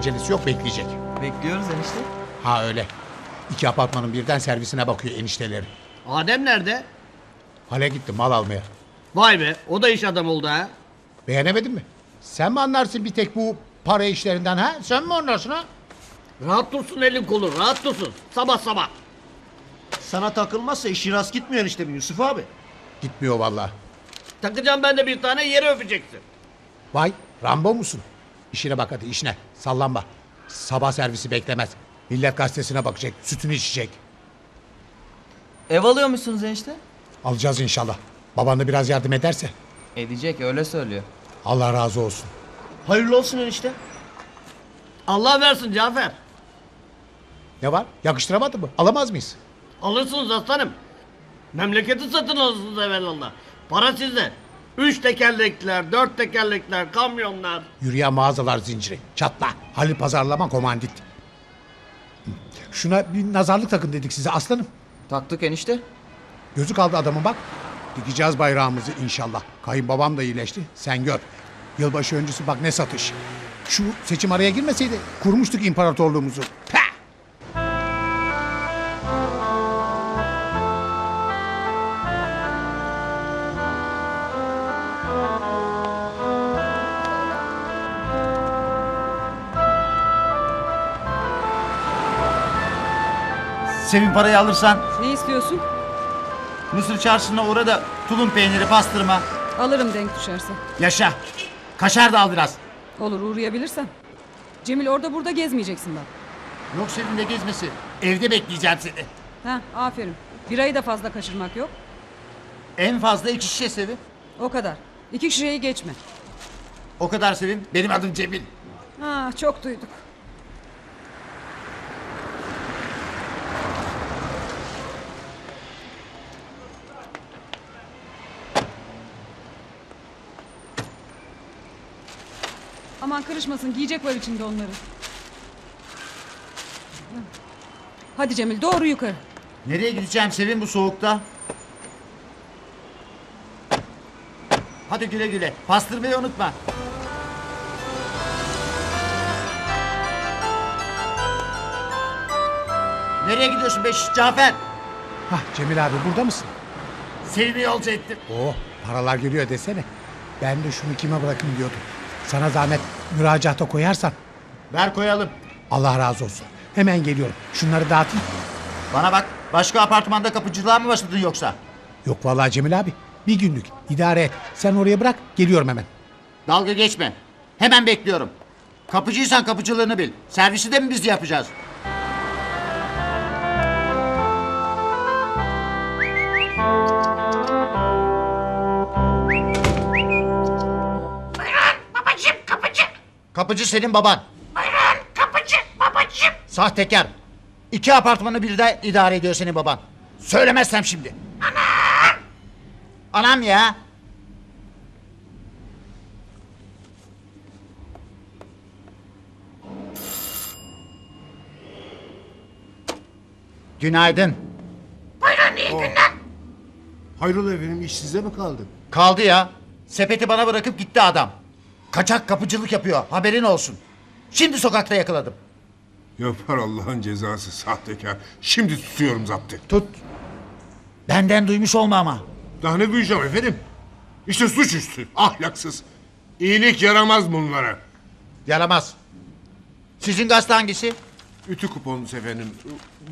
Acelesi yok bekleyecek. Bekliyoruz enişte. Ha öyle. İki apartmanın birden servisine bakıyor enişteleri. Adem nerede? Hale gitti mal almaya. Vay be o da iş adam oldu ha. Beğenemedin mi? Sen mi anlarsın bir tek bu para işlerinden ha? Sen mi anlarsın ha? Rahat dursun elin kolun rahat dursun. Sabah sabah. Sana takılmazsa işi rast gitmiyor işte mi Yusuf abi? Gitmiyor vallahi. Takacağım ben de bir tane yeri öpeceksin. Vay Rambo musun? İşine bak hadi işine. Sallanma. Sabah servisi beklemez. Millet gazetesine bakacak. Sütünü içecek. Ev alıyor musunuz enişte? Alacağız inşallah. Baban da biraz yardım ederse. Edecek öyle söylüyor. Allah razı olsun. Hayırlı olsun enişte. Allah versin Cafer. Ne var? Yakıştıramadı mı? Alamaz mıyız? Alırsınız aslanım. Memleketi satın alırsınız evvelallah. Para sizde. Üç tekerlekler, dört tekerlekler, kamyonlar. Yürüyen mağazalar zinciri. Çatla. Halil pazarlama komandit. Şuna bir nazarlık takın dedik size aslanım. Taktık enişte. Gözü kaldı adamın bak. Dikeceğiz bayrağımızı inşallah. Kayınbabam da iyileşti. Sen gör. Yılbaşı öncesi bak ne satış. Şu seçim araya girmeseydi kurmuştuk imparatorluğumuzu. Pah! Sevin parayı alırsan Ne istiyorsun? Mısır çarşısına uğra da tulum peyniri pastırma. Alırım denk düşerse. Yaşa. Kaşar da al biraz. Olur uğrayabilirsen. Cemil orada burada gezmeyeceksin bak. Yok senin de gezmesi. Evde bekleyeceğim seni. Ha aferin. Birayı da fazla kaçırmak yok. En fazla iki şişe Sevin. O kadar. İki şişeyi geçme. O kadar Sevin. Benim adım Cemil. Ha çok duyduk. Aman karışmasın giyecek var içinde onları. Hadi Cemil doğru yukarı. Nereye gideceğim Sevin bu soğukta? Hadi güle güle. Pastırmayı unutma. Nereye gidiyorsun beş Cafer? Hah Cemil abi burada mısın? Sevin'i yolcu ettim. Oh paralar geliyor desene. Ben de şunu kime bırakayım diyordum. Sana zahmet müracaata koyarsan Ver koyalım. Allah razı olsun. Hemen geliyorum. Şunları dağıtayım. Bana bak. Başka apartmanda kapıcılığa mı başladın yoksa? Yok vallahi Cemil abi. Bir günlük idare et. Sen oraya bırak geliyorum hemen. Dalga geçme. Hemen bekliyorum. Kapıcıysan kapıcılığını bil. Servisi de mi biz yapacağız? Kapıcı senin baban. Buyurun kapıcı babacım. Sahtekar. İki apartmanı birden idare ediyor senin baban. Söylemezsem şimdi. Anam. Anam ya. Günaydın. Buyurun iyi günler. Hayrola efendim iş sizde mi kaldı? Kaldı ya. Sepeti bana bırakıp gitti adam. Kaçak kapıcılık yapıyor. Haberin olsun. Şimdi sokakta yakaladım. Yapar Allah'ın cezası sahtekar. Şimdi tutuyorum zaptı. Tut. Benden duymuş olma ama. Daha ne duyacağım efendim? İşte suçüstü, ahlaksız. İyilik yaramaz bunlara. Yaramaz. Sizin gazete hangisi? Ütü kuponunuz efendim.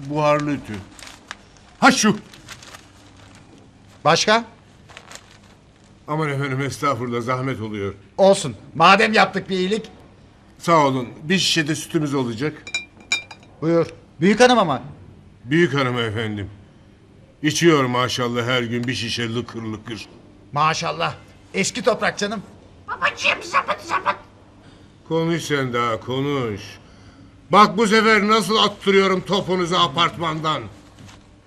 Buharlı ütü. Ha şu. Başka? Aman efendim estağfurullah zahmet oluyor. Olsun. Madem yaptık bir iyilik. Sağ olun. Bir şişe de sütümüz olacak. Buyur. Büyük hanım ama. Büyük hanım efendim. İçiyor maşallah her gün bir şişe lıkır lıkır. Maşallah. Eski toprak canım. Babacım sapıt sapıt. Konuş sen daha konuş. Bak bu sefer nasıl attırıyorum topunuzu apartmandan.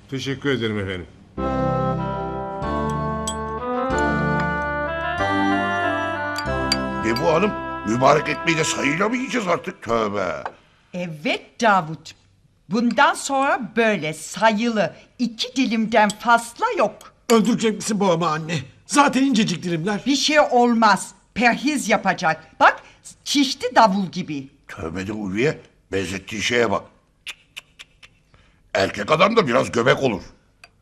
Teşekkür ederim efendim. Bu hanım? Mübarek ekmeği de sayıyla mı yiyeceğiz artık? Tövbe. Evet Davut. Bundan sonra böyle sayılı iki dilimden fazla yok. Öldürecek misin babamı anne? Zaten incecik dilimler. Bir şey olmaz. Perhiz yapacak. Bak şişti davul gibi. Tövbe de Ulviye benzettiği şeye bak. Erkek adam da biraz göbek olur.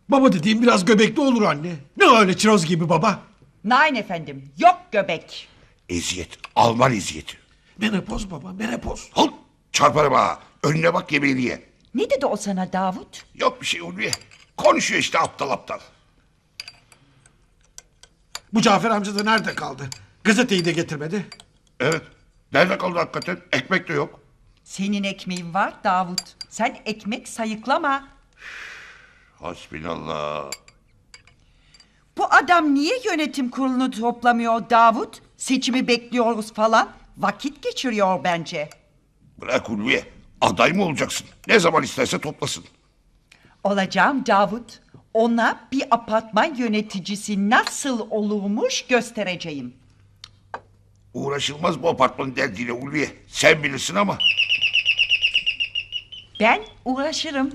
Baba dediğim biraz göbekli olur anne. Ne öyle çiroz gibi baba. Nein efendim yok göbek. Eziyet. Alman eziyeti. Menopoz baba menopoz. Al çarparım ha. Önüne bak yemeğini ye. Ne dedi o sana Davut? Yok bir şey Ulviye. Konuşuyor işte aptal aptal. Bu Cafer amca da nerede kaldı? Gazeteyi de getirmedi. Evet. Nerede kaldı hakikaten? Ekmek de yok. Senin ekmeğin var Davut. Sen ekmek sayıklama. Hasbinallah. Bu adam niye yönetim kurulunu toplamıyor Davut? Seçimi bekliyoruz falan. Vakit geçiriyor bence. Bırak Ulviye. Aday mı olacaksın? Ne zaman isterse toplasın. Olacağım Davut. Ona bir apartman yöneticisi nasıl olurmuş göstereceğim. Uğraşılmaz bu apartmanın derdiyle Ulviye. Sen bilirsin ama. Ben uğraşırım.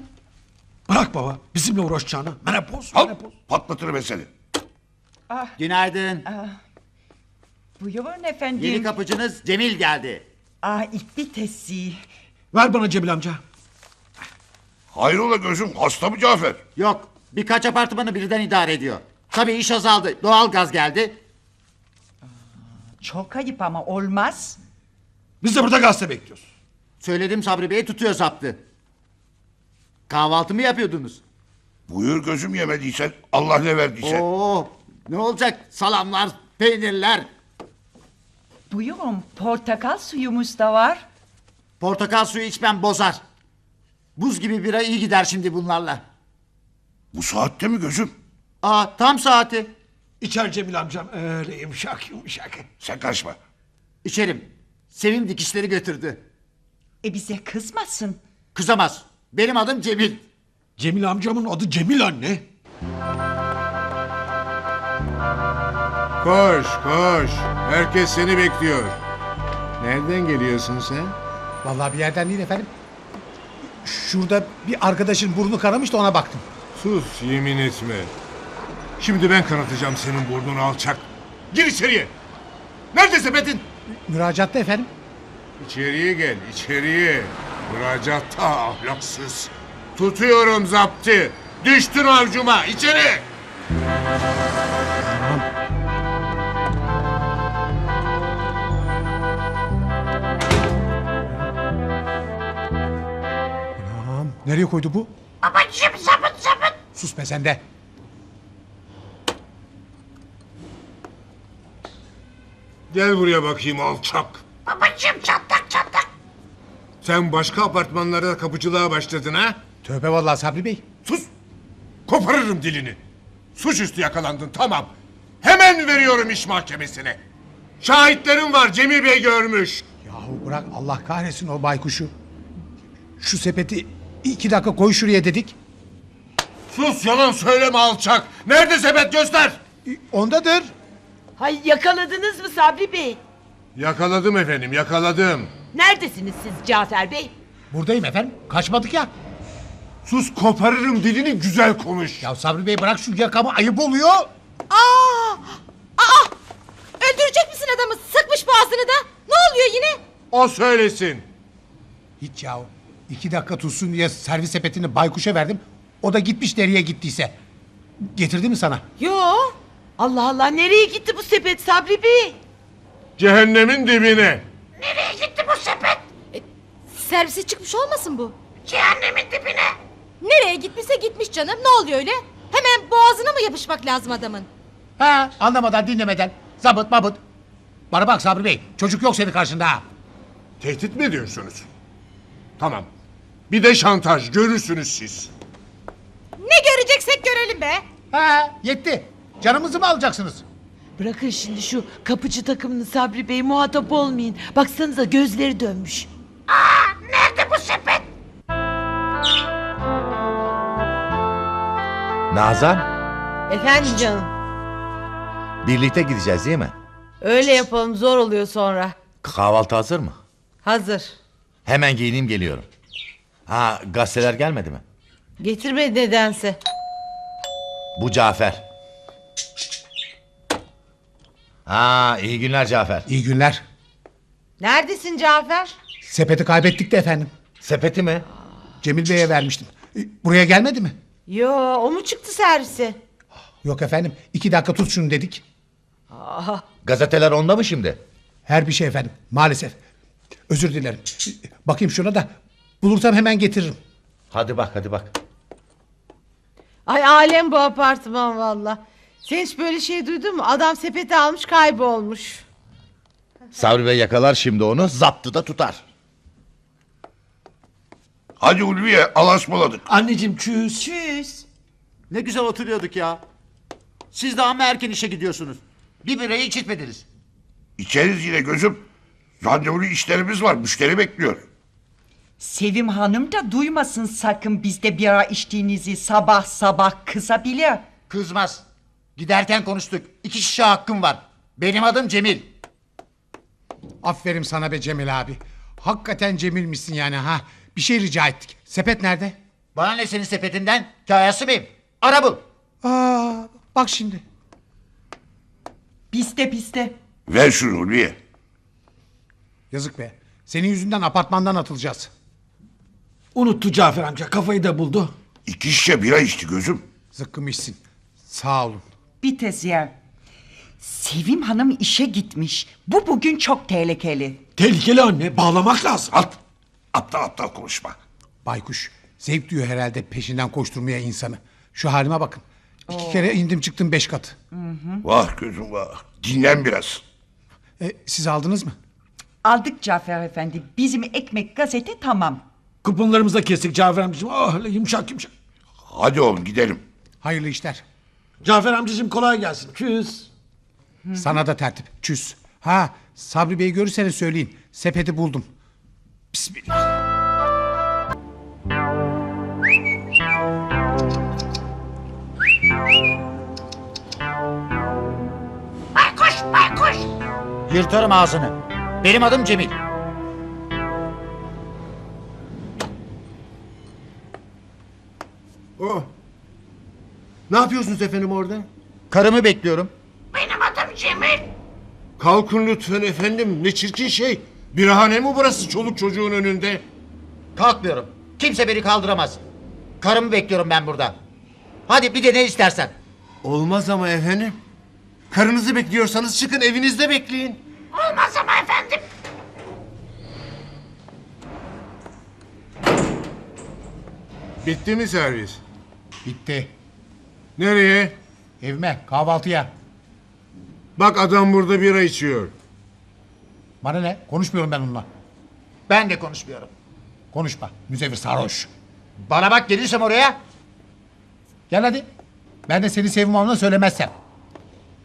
Bırak baba bizimle uğraşacağını. Menopoz Al menopoz. patlatırım ben seni. Günaydın. Buyurun efendim. Yeni kapıcınız Cemil geldi. Aa ilk vitesi. Ver bana Cemil amca. Hayrola gözüm hasta mı Cafer? Yok birkaç apartmanı birden idare ediyor. Tabii iş azaldı. Doğal gaz geldi. Çok ayıp ama olmaz. Biz de burada gazete bekliyoruz. Söyledim Sabri Bey tutuyor zaptı. Kahvaltı mı yapıyordunuz? Buyur gözüm yemediysen Allah ne verdiyse. Oo, ne olacak? Salamlar, peynirler. Buyurun portakal suyumuz da var. Portakal suyu içmem bozar. Buz gibi bira iyi gider şimdi bunlarla. Bu saatte mi gözüm? Aa tam saati. İçer Cemil amcam öyle yumuşak yumuşak. Sen kaçma. İçerim. Sevim dikişleri götürdü. E bize kızmasın. Kızamaz. Benim adım Cemil. Cemil amcamın adı Cemil anne. Koş koş. Herkes seni bekliyor. Nereden geliyorsun sen? Vallahi bir yerden değil efendim. Şurada bir arkadaşın burnu kanamış da ona baktım. Sus yemin etme. Şimdi ben kanatacağım senin burnunu alçak. Gir içeriye. Nerede sepetin? Müracaatta efendim. İçeriye gel içeriye. Müracaatta ahlaksız. Tutuyorum zaptı. Düştün avcuma içeri. Nereye koydu bu? Babacım sapıt sapıt. Sus be sen de. Gel buraya bakayım alçak. Babacım çatlak çatlak. Sen başka apartmanlarda kapıcılığa başladın ha? Tövbe vallahi Sabri Bey. Sus! Koparırım dilini. Suçüstü yakalandın tamam. Hemen veriyorum iş mahkemesine. Şahitlerim var Cemil Bey görmüş. Yahu bırak Allah kahretsin o baykuşu. Şu sepeti iki dakika koy şuraya dedik. Sus yalan söyleme alçak. Nerede sepet göster. Ondadır. Hay yakaladınız mı Sabri Bey? Yakaladım efendim yakaladım. Neredesiniz siz Cafer Bey? Buradayım efendim. Kaçmadık ya. Sus koparırım dilini güzel konuş. Ya Sabri Bey bırak şu yakamı ayıp oluyor. Aa! Aa! Öldürecek misin adamı? Sıkmış boğazını da. Ne oluyor yine? O söylesin. Hiç yahu. İki dakika tutsun diye servis sepetini baykuşa verdim. O da gitmiş nereye gittiyse. Getirdi mi sana? Yo. Allah Allah nereye gitti bu sepet Sabri Bey? Cehennemin dibine. Nereye gitti bu sepet? Servise çıkmış olmasın bu? Cehennemin dibine. Nereye gitmişse gitmiş canım. Ne oluyor öyle? Hemen boğazına mı yapışmak lazım adamın? Ha anlamadan dinlemeden. Zabıt mabıt. Bana bak Sabri Bey. Çocuk yok senin karşında ha. Tehdit mi ediyorsunuz? Tamam. Bir de şantaj görürsünüz siz. Ne göreceksek görelim be. Ha yetti. Canımızı mı alacaksınız? Bırakın şimdi şu kapıcı takımını Sabri Bey muhatap olmayın. Baksanıza gözleri dönmüş. Aa nerede bu sepet? Nazan, Efendim canım. birlikte gideceğiz değil mi? Öyle yapalım zor oluyor sonra. Kahvaltı hazır mı? Hazır. Hemen giyineyim geliyorum. Ha, gazeteler gelmedi mi? Getirmedi nedense. Bu Cafer. Ha, iyi günler Cafer. İyi günler. Neredesin Cafer? Sepeti kaybettik de efendim. Sepeti mi? Cemil Bey'e vermiştim. E, Buraya gelmedi mi? Yo o mu çıktı servise? Yok efendim. iki dakika tut şunu dedik. Gazeteler onda mı şimdi? Her bir şey efendim. Maalesef. Özür dilerim. Bakayım şuna da. Bulursam hemen getiririm. Hadi bak hadi bak. Ay alem bu apartman valla. Sen hiç böyle şey duydun mu? Adam sepeti almış kaybolmuş. Sabri Bey yakalar şimdi onu zaptı da tutar. Hadi Ulviye alasmaladık. Anneciğim çüz. Tschüss. Ne güzel oturuyorduk ya. Siz de amma erken işe gidiyorsunuz. Bir birayı içitmediniz. İçeriz yine gözüm. Randevulu işlerimiz var. Müşteri bekliyor. Sevim Hanım da duymasın sakın bizde bira içtiğinizi sabah sabah kızabilir. Kızmaz. Giderken konuştuk. İki şişe hakkım var. Benim adım Cemil. Aferin sana be Cemil abi. Hakikaten Cemil misin yani ha? Bir şey rica ettik. Sepet nerede? Bana ne senin sepetinden? Kayası mıyım? Ara bul. Aa, bak şimdi. Bizde bizde. Ver şunu Ulviye. Yazık be. Senin yüzünden apartmandan atılacağız. Unuttu Cafer amca kafayı da buldu. İki şişe bira içti gözüm. Zıkkım içsin. Sağ olun. Bir tez yer. Sevim Hanım işe gitmiş. Bu bugün çok tehlikeli. Tehlikeli anne bağlamak lazım. At. Aptal aptal konuşma. Baykuş. Zevk duyuyor herhalde peşinden koşturmaya insanı. Şu halime bakın. İki kere indim çıktım beş kat. Vah gözüm vah. Dinlen biraz. E, siz aldınız mı? Aldık Cafer Efendi. Bizim ekmek gazete tamam. Kuponlarımızı da kestik Cafer amcacığım. Oh öyle yumuşak yumuşak. Hadi oğlum gidelim. Hayırlı işler. Cafer amcacığım kolay gelsin. Çüz. Sana da tertip. Çüz. Ha Sabri Bey'i görürseniz söyleyin. Sepeti buldum. Bismillah. Baykuş baykuş. Yırtarım ağzını. Benim adım Cemil. Oh. Ne yapıyorsunuz efendim orada? Karımı bekliyorum. Benim adım Cemil. Kalkın lütfen efendim. Ne çirkin şey. Birahane mi burası çoluk çocuğun önünde? Kalkmıyorum. Kimse beni kaldıramaz. Karımı bekliyorum ben burada. Hadi bir de ne istersen. Olmaz ama efendim. Karınızı bekliyorsanız çıkın evinizde bekleyin. Olmaz ama efendim. Bitti mi servis? Bitti. Nereye? Evime kahvaltıya. Bak adam burada bira içiyor. Bana ne? Konuşmuyorum ben onunla. Ben de konuşmuyorum. Konuşma. Müzevir sarhoş. Bana bak gelirsem oraya. Gel hadi. Ben de seni Sevim Hanım'la söylemezsem.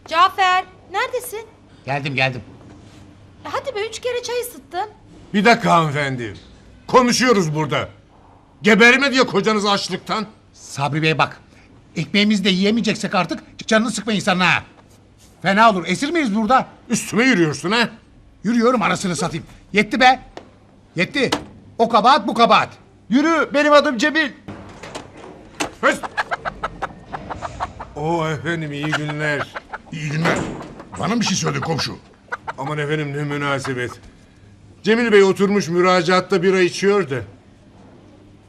Cafer neredesin? Geldim geldim. Hadi be üç kere çay ısıttın. Bir dakika hanımefendi. Konuşuyoruz burada. Geberme diye kocanız açlıktan. Sabri Bey bak. Ekmeğimizi de yiyemeyeceksek artık canını sıkma insanın ha. Fena olur. Esir miyiz burada? Üstüme yürüyorsun ha? Yürüyorum arasını satayım. Yetti be. Yetti. O kabahat bu kabahat. Yürü benim adım Cemil. Höst! Oo efendim iyi günler. İyi günler. Bana mı bir şey söyledi komşu? Aman efendim ne münasebet. Cemil Bey oturmuş müracaatta bira içiyor da.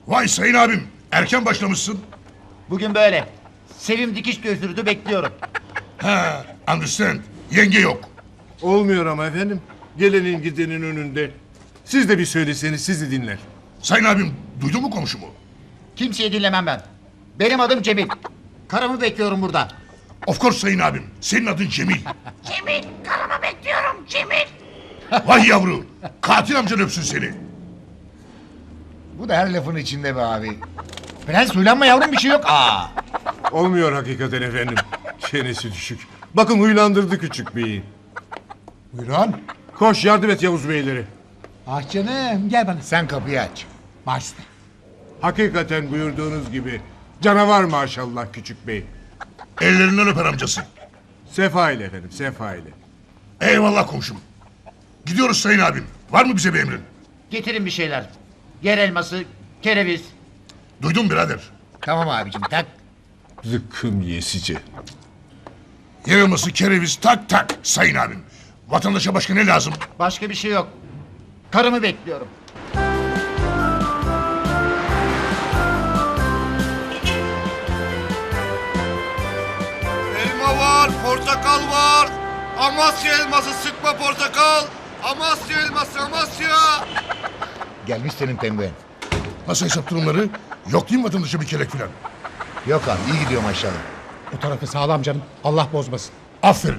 Vay sayın abim. Erken başlamışsın. Bugün böyle. Sevim dikiş götürdü bekliyorum. Ha, understand. Yenge yok. Olmuyor ama efendim. Gelenin gidenin önünde. Siz de bir söyleseniz sizi dinler. Sayın abim duydun mu komşumu? Kimseyi dinlemem ben. Benim adım Cemil. Karımı bekliyorum burada. Of course sayın abim. Senin adın Cemil. Cemil. Karımı bekliyorum Cemil. Vay yavru. Katil amcan öpsün seni. Bu da her lafın içinde be abi. Prens huylanma yavrum bir şey yok. Aa. Olmuyor hakikaten efendim. Çenesi düşük. Bakın huylandırdı küçük beyi. Buyurun. Koş yardım et Yavuz Beyleri. Ah canım gel bana. Sen kapıyı aç. Baş üstüne. Hakikaten buyurduğunuz gibi. Canavar maşallah küçük bey. Ellerinden öper amcası. Sefa ile efendim sefa ile. Eyvallah komşum. Gidiyoruz sayın abim. Var mı bize bir emrin? Getirin bir şeyler. Yer elması, kereviz. Duydun birader. Tamam abicim tak. Zıkkım yesici. Yer elması, kereviz tak tak sayın abim. Vatandaşa başka ne lazım? Başka bir şey yok. Karımı bekliyorum. Elma var, portakal var. Amasya elması sıkma portakal. Amasya elması Amasya. Gelmiş senin penguen. Nasıl hesap durumları? Yok değil mi vatandaşa bir kelek filan? Yok abi iyi gidiyor maşallah. O tarafı sağlam canım. Allah bozmasın. Aferin.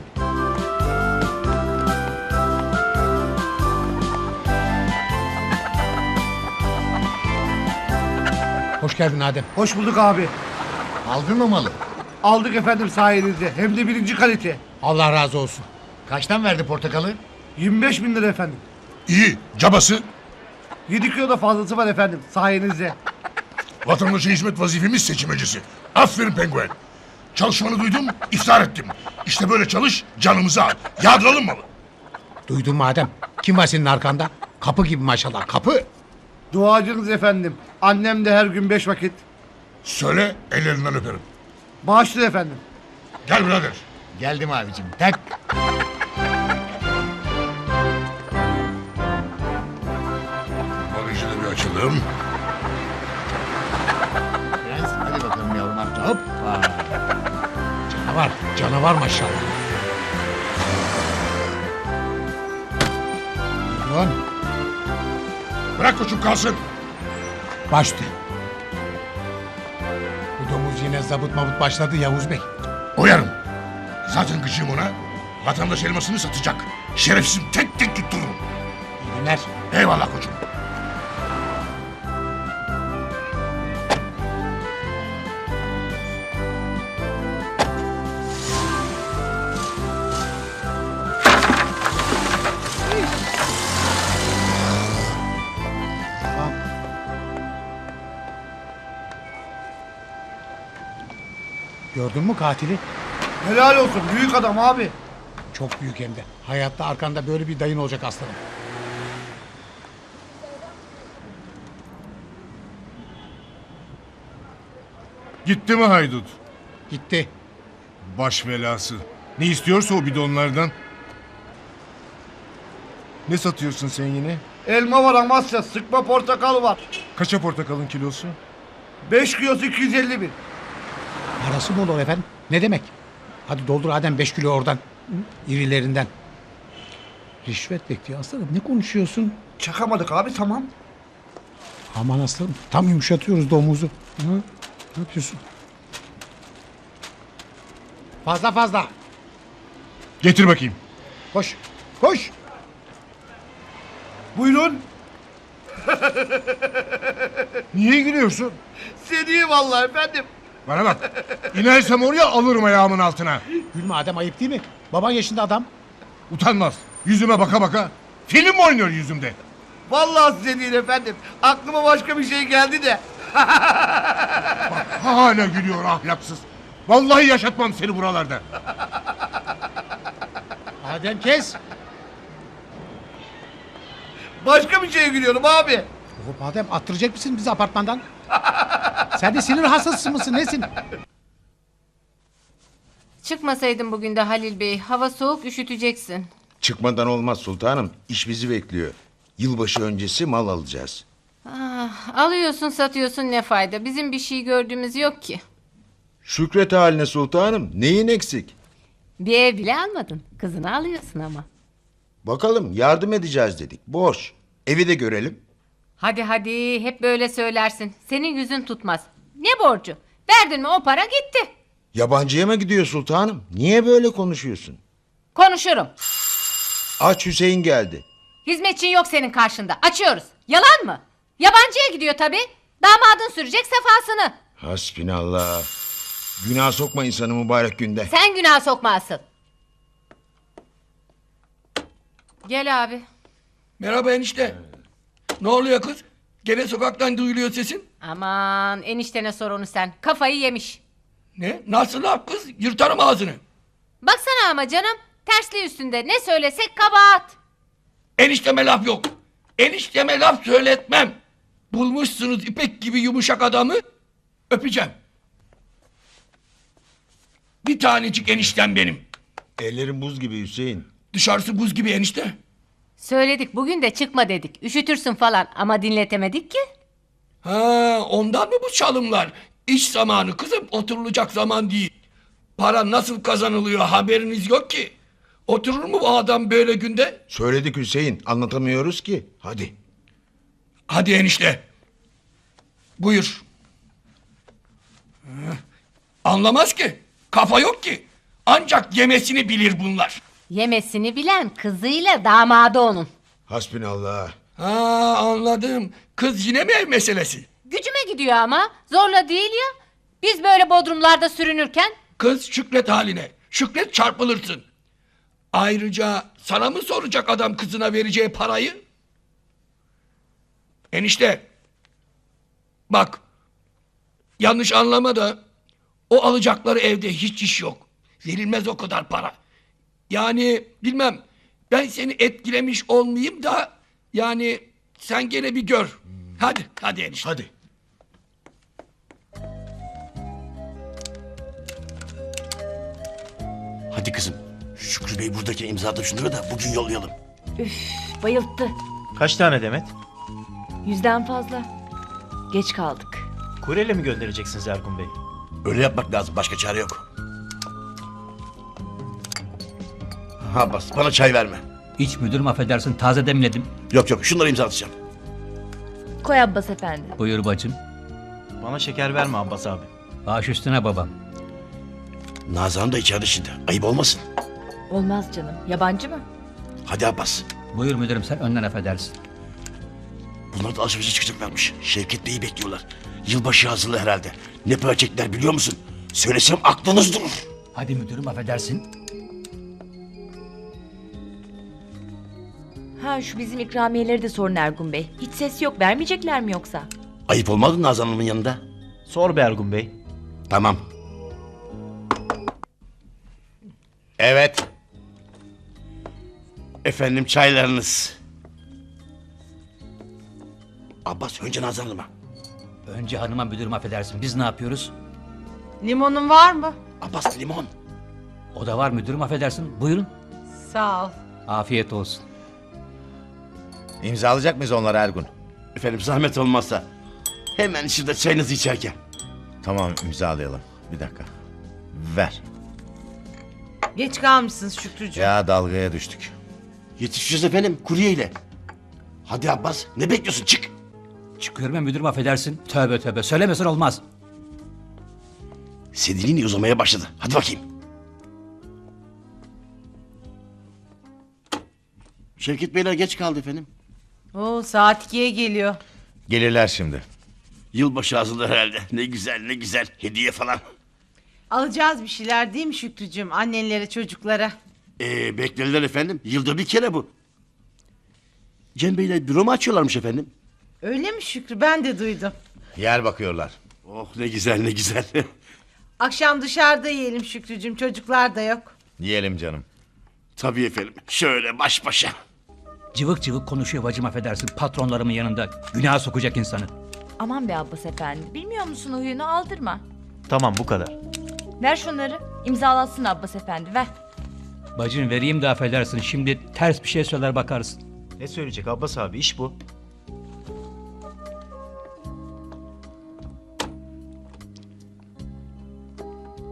Hoş geldin Adem. Hoş bulduk abi. Aldın mı malı? Aldık efendim sayenizde. Hem de birinci kalite. Allah razı olsun. Kaçtan verdi portakalı? 25 bin lira efendim. İyi. Cabası. 7 kilo da fazlası var efendim sayenizde. Vatandaşa hizmet vazifemiz seçimecisi. Aferin penguen. Çalışmanı duydum, iftar ettim. İşte böyle çalış, canımızı al. Yağdıralım malı. Duydun mu Adem? Kim var senin arkanda? Kapı gibi maşallah. Kapı. Duacınız efendim. Annem de her gün beş vakit. Söyle, ellerinden öperim. Bağışlı efendim. Gel birader. Geldim abicim. Tak. Açalım. Prens hadi bakalım yavrum atla. Hoppa. Canavar. Canavar maşallah. Buyurun. Bırak koçum kalsın. Baştı. Bu domuz yine zabıt mabut başladı Yavuz Bey. Oyarım. Zaten gıcığım ona. Vatandaş elmasını satacak. Şerefsizim tek tek tuttururum. İyi günler. Eyvallah koçum. Gördün mü katili? Helal olsun. Büyük adam abi. Çok büyük hem de. Hayatta arkanda böyle bir dayın olacak aslanım. Gitti mi haydut? Gitti. Baş belası. Ne istiyorsa o bidonlardan. Ne satıyorsun sen yine? Elma var Amasya. Sıkma portakal var. Kaça portakalın kilosu? 5 kilosu 250 bin. Parası mı olur efendim? Ne demek? Hadi doldur Adem 5 kilo oradan. İrilerinden. Rişvet bekliyor aslanım. Ne konuşuyorsun? Çakamadık abi tamam. Aman aslanım. Tam yumuşatıyoruz domuzu. Hı? Ne yapıyorsun? Fazla fazla. Getir bakayım. Koş. Koş. Buyurun. Niye gülüyorsun? Seni vallahi efendim. Bana bak. İnersem oraya alırım ayağımın altına. Gülme Adem ayıp değil mi? Baban yaşında adam. Utanmaz. Yüzüme baka baka. Film oynuyor yüzümde. Vallahi size değil efendim. Aklıma başka bir şey geldi de. Hala gülüyor ahlaksız. Vallahi yaşatmam seni buralarda. Adem kes. Başka bir şeye gülüyorum abi. Hop Adem attıracak mısın bizi apartmandan? Sen de sinir hastası mısın nesin? Çıkmasaydın bugün de Halil Bey. Hava soğuk üşüteceksin. Çıkmadan olmaz sultanım. İş bizi bekliyor. Yılbaşı öncesi mal alacağız. Ah, alıyorsun satıyorsun ne fayda. Bizim bir şey gördüğümüz yok ki. Şükret haline sultanım. Neyin eksik? Bir ev bile almadın. Kızını alıyorsun ama. Bakalım yardım edeceğiz dedik. Boş. Evi de görelim. Hadi hadi hep böyle söylersin. Senin yüzün tutmaz. Ne borcu? Verdin mi o para gitti. Yabancıya mı gidiyor sultanım? Niye böyle konuşuyorsun? Konuşurum. Aç Hüseyin geldi. Hizmetçin yok senin karşında. Açıyoruz. Yalan mı? Yabancıya gidiyor tabii. Damadın sürecek sefasını. Hasbinallah. Günah sokma insanı mübarek günde. Sen günah sokma asıl. Gel abi. Merhaba enişte. Ne oluyor kız? Gene sokaktan duyuluyor sesin. Aman eniştene sor onu sen. Kafayı yemiş. Ne? Nasıl laf kız? Yırtarım ağzını. Baksana ama canım. Tersli üstünde ne söylesek kabahat. Enişteme laf yok. Enişteme laf söyletmem. Bulmuşsunuz ipek gibi yumuşak adamı. Öpeceğim. Bir tanecik eniştem benim. Ellerin buz gibi Hüseyin. Dışarısı buz gibi enişte. Söyledik bugün de çıkma dedik. Üşütürsün falan ama dinletemedik ki. Ha, ondan mı bu çalımlar? İş zamanı kızım, oturulacak zaman değil. Para nasıl kazanılıyor haberiniz yok ki. Oturur mu bu adam böyle günde? Söyledik Hüseyin anlatamıyoruz ki. Hadi. Hadi enişte. Buyur. Anlamaz ki. Kafa yok ki. Ancak yemesini bilir bunlar. Yemesini bilen kızıyla damadı onun. Hasbinallah. Ha anladım. Kız yine mi ev meselesi? Gücüme gidiyor ama zorla değil ya. Biz böyle bodrumlarda sürünürken Kız şükret haline. Şükret çarpılırsın. Ayrıca sana mı soracak adam kızına vereceği parayı? Enişte. Bak. Yanlış anlama da o alacakları evde hiç iş yok. Verilmez o kadar para. Yani bilmem ben seni etkilemiş olmayayım da yani sen gene bir gör. Hadi hadi enişte. Hadi. Hadi kızım. Şükrü Bey buradaki imzada şunları da bugün yollayalım. bayılttı. Kaç tane Demet? Yüzden fazla. Geç kaldık. Kuryeyle mi göndereceksiniz Ergun Bey? Öyle yapmak lazım. Başka çare yok. Abbas bana çay verme. Hiç müdürüm affedersin taze demledim. Yok yok şunları imzalatacağım. Koy Abbas efendi. Buyur bacım. Bana şeker verme Abbas abi. Baş üstüne babam. Nazan da içeride şimdi. Ayıp olmasın. Olmaz canım. Yabancı mı? Hadi Abbas. Buyur müdürüm sen önden affedersin. Bunlar da alışverişe çıkacaklarmış. Şevket Bey'i bekliyorlar. Yılbaşı hazırlığı herhalde. Ne para çektiler biliyor musun? Söylesem aklınız durur. Hadi müdürüm affedersin. Ha şu bizim ikramiyeleri de sorun Ergun Bey. Hiç ses yok. Vermeyecekler mi yoksa? Ayıp olmadı mı Nazan Hanım'ın yanında? Sor be Ergun Bey. Tamam. Evet. Efendim çaylarınız. Abbas önce Nazan Hanım'a. Önce hanıma müdürüm affedersin. Biz ne yapıyoruz? Limonun var mı? Abbas limon. O da var müdürüm affedersin. Buyurun. Sağ ol. Afiyet olsun. İmzalayacak mıyız onları Ergun? Efendim zahmet olmazsa. Hemen şurada çayınızı içerken. Tamam imzalayalım. Bir dakika. Ver. Geç kalmışsınız Şükrücüğüm. Ya dalgaya düştük. Yetişeceğiz efendim kuryeyle. Hadi Abbas ne bekliyorsun çık. Çıkıyorum ya müdürüm affedersin. Tövbe tövbe söylemesen olmaz. Senin dilin uzamaya başladı. Hadi bakayım. Şevket Beyler geç kaldı efendim. Oo, saat ikiye geliyor. Gelirler şimdi. Yılbaşı hazırlığı herhalde. Ne güzel ne güzel. Hediye falan. Alacağız bir şeyler değil mi Şükrücüğüm? Annenlere çocuklara. Ee, beklediler efendim. Yılda bir kere bu. Cem Bey'le büro mu açıyorlarmış efendim? Öyle mi Şükrü? Ben de duydum. Yer bakıyorlar. Oh ne güzel ne güzel. Akşam dışarıda yiyelim Şükrücüğüm. Çocuklar da yok. Yiyelim canım. Tabii efendim. Şöyle baş başa. Cıvık cıvık konuşuyor bacım affedersin. Patronlarımın yanında. Günah sokacak insanı. Aman be Abbas efendi. Bilmiyor musun huyunu aldırma. Tamam bu kadar. Ver şunları. İmzalatsın Abbas efendi ver. Bacım vereyim de affedersin. Şimdi ters bir şey söyler bakarsın. Ne söyleyecek Abbas abi iş bu.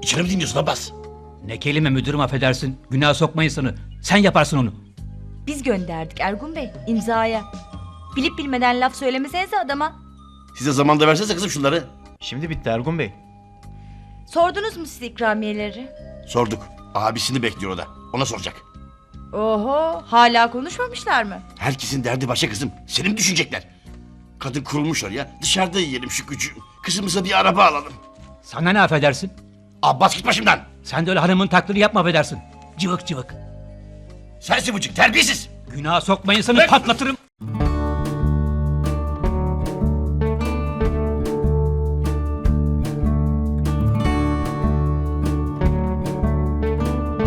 İçine mi dinliyorsun Abbas? Ne kelime müdürüm affedersin. Günah sokma insanı. Sen yaparsın onu. Biz gönderdik Ergun Bey imzaya. Bilip bilmeden laf söylemesenize adama. Size zamanda versenize kızım şunları. Şimdi bitti Ergun Bey. Sordunuz mu siz ikramiyeleri? Sorduk. Abisini bekliyor o da. Ona soracak. Oho hala konuşmamışlar mı? Herkesin derdi başa kızım. Seni mi düşünecekler? Kadın kurulmuş oraya. Dışarıda yiyelim şu gücü. Kızımıza bir araba alalım. Sana ne affedersin? Abbas git başımdan. Sen de öyle hanımın taklidi yapma affedersin. Cıvık cıvık. Sensin bıcık terbiyesiz. Günah sokma insanı patlatırım.